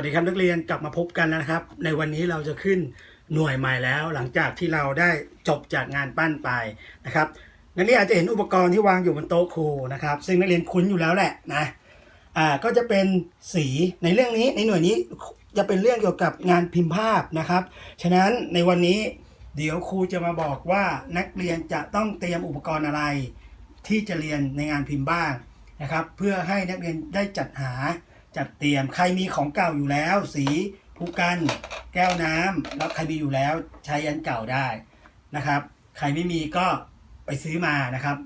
วัสดีครับนักเรียนกลับมาพบกันแล้วนะครับ ในวันนี้เราจะขึ้นหน่วยใหม่แล้ว หลังจากที่เราได้จบจากงานปั้นไปนะครับนักเรียนอาจจะเห็นอุปกรณ์ที่วางอยู่บนโต๊ะครูนะครับ ซึ่งนักเรียนคุ้นอยู่แล้วแหละนะอ่าก็จะเป็นสีในเรื่องนี้ในหน่วยนี้จะเป็นเรื่องเกี่ยวกับงานพิมพ์ภาพนะครับฉะนั้นในวันนี้เดี๋ยวครูจะมาบอกว่านักเรียนจะต้องเตรียมอุปกรณ์อะไร ที่จะเรียนในงานพิมพ์บ้างนะครับ เพื่อให้นักเรียนได้จัดหา จัดเตรียมใครมีของเก่าอยู่แล้ว สีผู้กัน แก้วน้ำแล้วใครมีอยู่แล้วใช้อันเก่าได้นะครับ ใครไม่มีก็ไปซื้อมานะครับ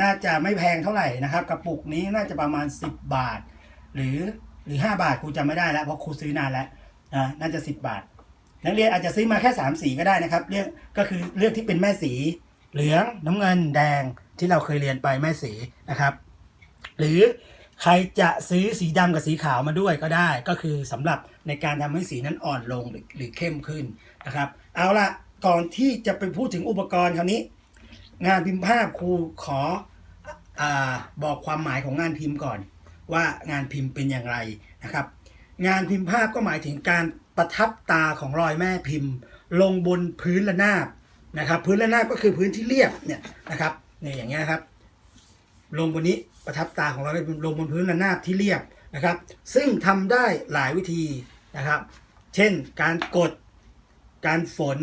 น่าจะไม่แพงเท่าไหร่นะครับกระปุกนี้น่าจะประมาณ 10 บาท หรือหรือ 5 บาทครูจำไม่ได้แล้วเพราะครูซื้อนานแล้วนะน่าจะ 10 บาท นักเรียนอาจจะซื้อมาแค่ 3 สีก็ได้นะครับเลือกก็คือเลือกที่เป็นแม่สีเหลืองน้ำเงินแดงที่เราเคยเรียนไปแม่สีนะครับ หรือ ใครจะซื้อสีดำกับสีขาวมาด้วยก็ได้ ก็คือสำหรับในการทำให้สีนั้นอ่อนลงหรือหรือเข้มขึ้นนะครับ เอาละก่อนที่จะไปพูดถึงอุปกรณ์คราวนี้ งานพิมพ์ภาพครูขออบอกความหมายของงานพิมพ์ก่อน ว่างานพิมพ์เป็นอย่างไรนะครับ งานพิมพ์ภาพก็หมายถึงการประทับตาของรอยแม่พิมพ์ ลงบนพื้นระนาบนะครับ พื้นระนาบก็คือพื้นที่เรียบเนี่ยนะครับเนี่ยอย่างเงี้ยครับ ลงบนนี้ประทับตาของเราได้ลงบนพื้นระนาบที่เรียบนะครับ ซึ่งทำได้หลายวิธีนะครับ เช่นการกด การฝน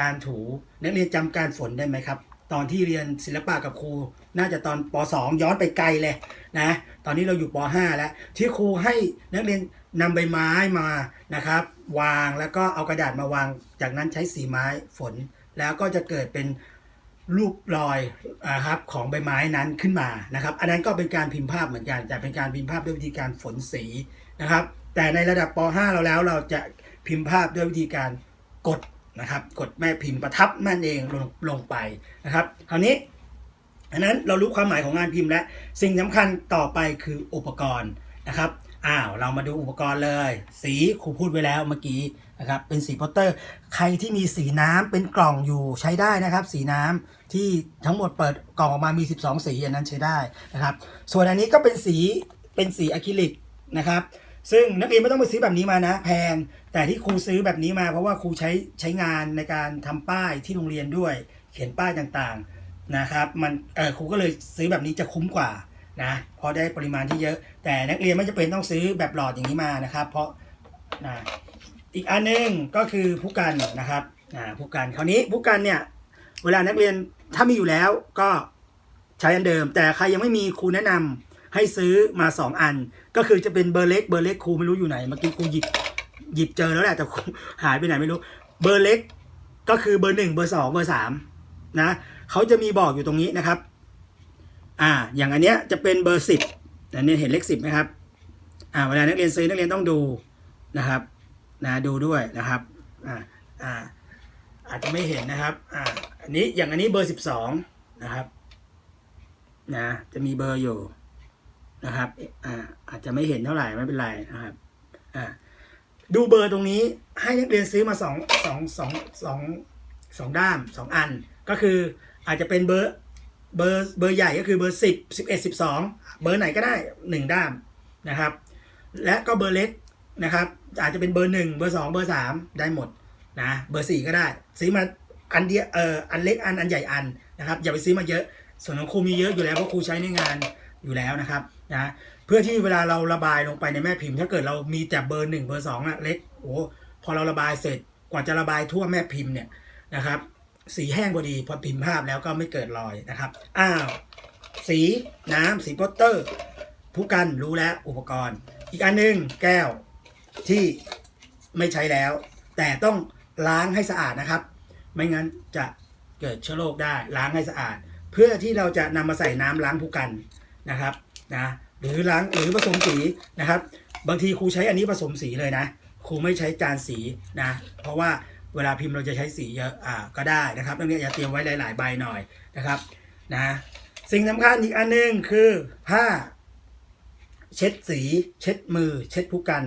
การถู นักเรียนจำการฝนได้ไหมครับ ตอนที่เรียนศิลปะกับครู น่าจะตอนป .2 ย้อนไปไกลเลยนะ ตอนนี้เราอยู่ป .5 แล้ว ที่ครูให้นักเรียนนำใบไม้มานะครับ วางแล้วก็เอากระดาษมาวาง จากนั้นใช้สีไม้ฝน แล้วก็จะเกิดเป็น รูปรอยอครับของใบไม้นั้นขึ้นมานะครับ อันนั้นก็เป็นการพิมพ์ภาพเหมือนกัน แต่เป็นการพิมพ์ภาพด้วยวิธีการฝนสีนะครับ แต่ในระดับป .5 เราแล้วเราจะพิมพ์ภาพด้วยวิธีการกดนะครับกดแม่พิมพ์ประทับนั่นเองลงลงไปนะครับคราวนี้อันนั้นเรารู้ความหมายของงานพิมพ์แล้วสิ่งสำคัญต่อไปคืออุปกรณ์นะครับ อ้าวเรามาดูอุปกรณ์เลย สีครูพูดไว้แล้วเมื่อกี้นะครับเป็นสีโปสเตอร์ ใครที่มีสีน้ำเป็นกล่องอยู่ใช้ได้นะครับ สีน้ำที่ทั้งหมดเปิดกล่องออกมามี 12 สีอันนั้นใช้ได้นะครับ ส่วนอันนี้ก็เป็นสีเป็นสีอะคริลิกนะครับซึ่งนักเรียนไม่ต้องไปซื้อแบบนี้มานะ แพงแต่ที่ครูซื้อแบบนี้มา เพราะว่าครูใช้ใช้งานในการทำป้ายที่โรงเรียนด้วย เขียนป้ายต่างๆนะครับ มันเออครูก็เลยซื้อแบบนี้จะคุ้มกว่า นะเพราะได้ปริมาณที่เยอะ แต่นักเรียนไม่จำเป็นต้องซื้อแบบหลอดอย่างนี้มานะครับ เพราะนะอีกอันหนึงก็คือผู้กันนะครับอ่าผู้กันคราวนี้ผู้กันเนี่ยเวลานักเรียนถ้ามีอยู่แล้วก็ใช้อันเดิม แต่ใครยังไม่มีครูแนะนำให้ซื้อมา 2 อัน ก็คือจะเป็นเบอร์เล็กเบอร์เล็กครูไม่รู้อยู่ไหนเมื่อกี้ครูหยิบหยิบเจอแล้วแหละแต่ครูหายไปไหนไม่รู้ เบอร์เล็กก็คือเบอร์หนึ่งเบอร์สองเบอร์สามนะเขาจะมีบอกอยู่ตรงนี้นะครับ อ่า อย่างอันเนี้ยจะเป็นเบอร์สิบอันนี้เห็นเลขสิบไหมครับ อ่า เวลานักเรียนซื้อนักเรียนต้องดูนะครับ นะดูด้วยนะครับ อ่า อ่า อาจจะไม่เห็นนะครับ อ่า อันนี้อย่างอันนี้เบอร์สิบสองนะครับ นะ จะมีเบอร์อยู่นะครับ อ่า อาจจะไม่เห็นเท่าไหร่ไม่เป็นไรนะครับ อ่า ดูเบอร์ตรงนี้ให้นักเรียนซื้อมาสองสองสองสองสองด้ามสองอัน ก็คืออาจจะเป็นเบอร์ เบอร์เบอร์ใหญ่ก็คือเบอร์สิบสิบเอ็ดสิบสองเบอร์ไหนก็ได้หนึ่งด้ามนะครับ และก็เบอร์เล็กนะครับ อาจจะเป็นเบอร์หนึ่งเบอร์สองเบอร์สามได้หมดนะเบอร์สี่ก็ได้ ซื้อมาอันเดียวเอ่ออันเล็กอันอันใหญ่อันนะครับ อย่าไปซื้อมาเยอะ ส่วนของครูมีเยอะอยู่แล้วเพราะครูใช้ในงานอยู่แล้วนะครับนะเพื่อที่เวลาเราระบายลงไปในแม่พิมพ์ ถ้าเกิดเรามีแต่เบอร์หนึ่งเบอร์สองอะเล็กโอ้พอเราระบายเสร็จกว่าจะระบายทั่วแม่พิมพ์เนี่ยนะครับ สีแห้งพอดี พอพิมพ์ภาพแล้วก็ไม่เกิดรอยนะครับ อ้าว สีน้ำสีโปสเตอร์ ผู้กันรู้แล้วอุปกรณ์ อีกอันหนึงแก้วที่ไม่ใช้แล้ว แต่ต้องล้างให้สะอาดนะครับ ไม่งั้นจะเกิดเชื้อโรคได้ล้างให้สะอาด เพื่อที่เราจะนำมาใส่น้ำล้างผู้กันนะครับนะหรือล้างหรือผสมสีนะครับ บางทีครูใช้อันนี้ผสมสีเลยนะครูไม่ใช้จานสีนะเพราะว่า เวลาพิมพ์เราจะใช้สีเยอะอ่าก็ได้นะครับนักเรียอย่าเตรียมไว้หลาย ๆ ใบหน่อยนะครับนะสิ่งสำคัญอีกอันหนึงคือผ้า เช็ดสี เช็ดมือ เช็ดผู้กัน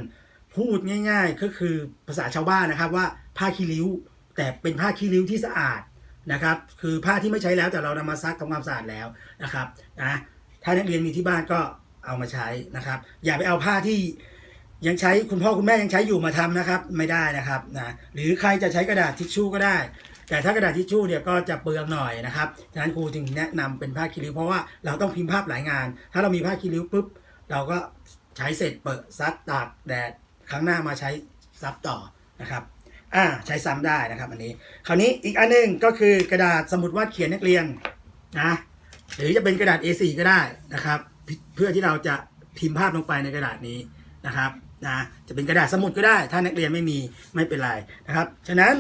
พูดง่าย ๆ ก็คือภาษาชาวบ้านนะครับว่าผ้าขี้ริ้ว แต่เป็นผ้าขี้ริ้วที่สะอาดนะครับ คือผ้าที่ไม่ใช้แล้วแต่เรานำมาซักทำความสะอาดแล้วนะครับนะถ้านักเรียนมีที่บ้านก็เอามาใช้นะครับ อย่าไปเอาผ้าที่ ยังใช้คุณพ่อคุณแม่ยังใช้อยู่มาทำนะครับ ไม่ได้นะครับนะหรือใครจะใช้กระดาษทิชชู่ก็ได้ แต่ถ้ากระดาษทิชชู่เนี่ยก็จะเปลืองหน่อยนะครับฉะนั้นครูจึงแนะนำเป็นผ้าคีริ้วเพราะว่าเราต้องพิมพ์ภาพหลายงาน ถ้าเรามีผ้าคีริ้วปุ๊บเราก็ใช้เสร็จเปิดซักตากแดดครั้งหน้ามาใช้ซับต่อนะครับอ่าใช้ซ้ำได้นะครับอันนี้ คราวนี้อีกอันหนึงก็คือกระดาษสมุดวาดเขียนนักเรียนนะหรือจะเป็นกระดาษ A4 ก็ได้นะครับ เพื่อที่เราจะพิมพ์ภาพลงไปในกระดาษนี้นะครับ นะจะเป็นกระดาษสมุดก็ได้ ถ้านักเรียนไม่มีไม่เป็นไรนะครับ ฉะนั้น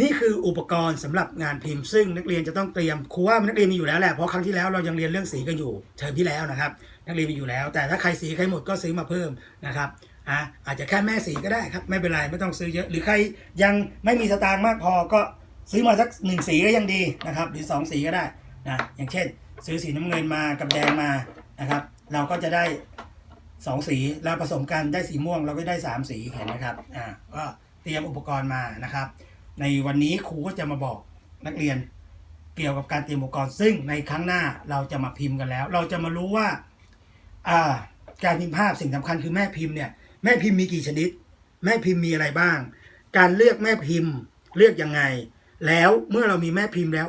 นี่คืออุปกรณ์สำหรับงานพิมพ์ซึ่งนักเรียนจะต้องเตรียมครูว่านักเรียนมีอยู่แล้วแหละเพราะครั้งที่แล้วเรายังเรียนเรื่องสีกันอยู่เทอมที่แล้วนะครับ นักเรียนมีอยู่แล้ว แต่ถ้าใครสีใครหมดก็ซื้อมาเพิ่มนะครับอะอาจจะแค่แม่สีก็ได้ครับไม่เป็นไรไม่ต้องซื้อเยอะหรือใครยังไม่มีสตางค์มากพอก็ซื้อมาสักหนึ่งสีก็ยังดีนะครับ หรือสองสีก็ได้นะอย่างเช่น ซื้อสีน้ำเงินมากับแดงมานะครับ เราก็จะได้ สองสีแล้วผสมกันได้สีม่วงเราก็ได้สามสีเห็นไหมครับอ่าก็เตรียมอุปกรณ์มานะครับ ในวันนี้ครูก็จะมาบอกนักเรียนเกี่ยวกับการเตรียมอุปกรณ์ ซึ่งในครั้งหน้าเราจะมาพิมพ์กันแล้ว เราจะมารู้ว่าอ่าการพิมพ์ภาพสิ่งสำคัญคือแม่พิมพ์เนี่ยแม่พิมพ์มีกี่ชนิด แม่พิมพ์มีอะไรบ้าง การเลือกแม่พิมพ์เลือกยังไง แล้วเมื่อเรามีแม่พิมพ์แล้ว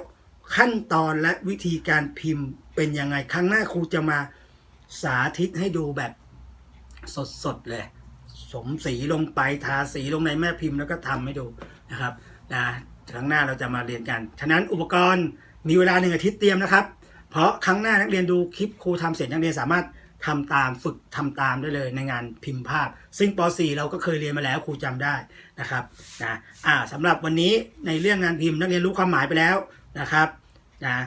ขั้นตอนและวิธีการพิมพ์เป็นยังไงครั้งหน้าครูจะมาสาธิตให้ดูแบบ สดๆเลย สมสีลงไปทาสีลงในแม่พิมพ์แล้วก็ทำให้ดูนะครับนะครั้งหน้าเราจะมาเรียนกัน ฉะนั้นอุปกรณ์มีเวลาหนึ่งอาทิตย์เตรียมนะครับ เพราะครั้งหน้านักเรียนดูคลิปครูทำเสร็จนักเรียนสามารถทำตามฝึกทำตามได้เลยในงานพิมพ์ภาพ ซึ่งป .4 เราก็เคยเรียนมาแล้วครูจำได้นะครับนะอ่าสำหรับวันนี้ในเรื่องงานพิมพ์นักเรียนรู้ความหมายไปแล้วนะครับนะ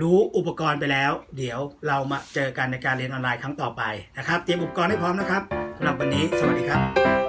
รู้อุปกรณ์ไปแล้ว เดี๋ยวเรามาเจอกันในการเรียนออนไลน์ครั้งต่อไปนะครับ เตรียมอุปกรณ์ให้พร้อมนะครับสำหรับวันนี้ สวัสดีครับ